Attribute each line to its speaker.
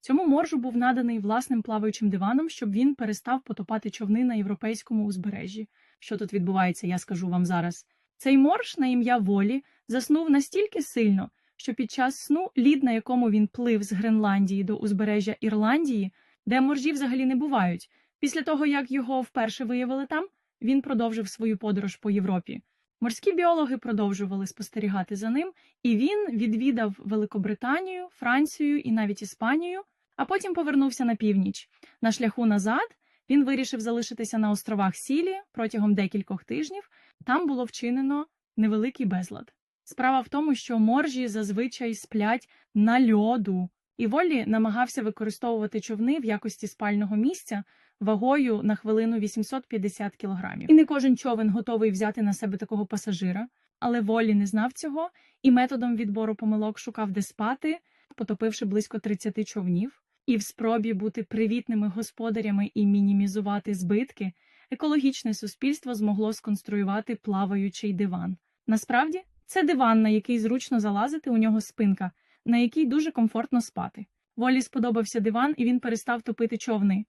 Speaker 1: Цьому моржу був наданий власним плаваючим диваном, щоб він перестав потопати човни на європейському узбережжі. Що тут відбувається, я скажу вам зараз. Цей морж на ім'я Волі заснув настільки сильно, що під час сну лід, на якому він плив з Гренландії до узбережжя Ірландії, де моржі взагалі не бувають, після того як його вперше виявили там, він продовжив свою подорож по Європі. Морські біологи продовжували спостерігати за ним, і він відвідав Великобританію, Францію і навіть Іспанію, а потім повернувся на північ. На шляху назад він вирішив залишитися на островах Сілі протягом декількох тижнів. Там було вчинено невеликий безлад. Справа в тому, що моржі зазвичай сплять на льоду, і Воллі намагався використовувати човни в якості спального місця вагою на хвилину 850 кілограмів. І не кожен човен готовий взяти на себе такого пасажира, але Воллі не знав цього і методом відбору помилок шукав де спати, потопивши близько 30 човнів. І в спробі бути привітними господарями і мінімізувати збитки, екологічне суспільство змогло сконструювати плаваючий диван. Насправді, це диван, на який зручно залазити, у нього спинка, на якій дуже комфортно спати. Волі сподобався диван, і він перестав топити човни.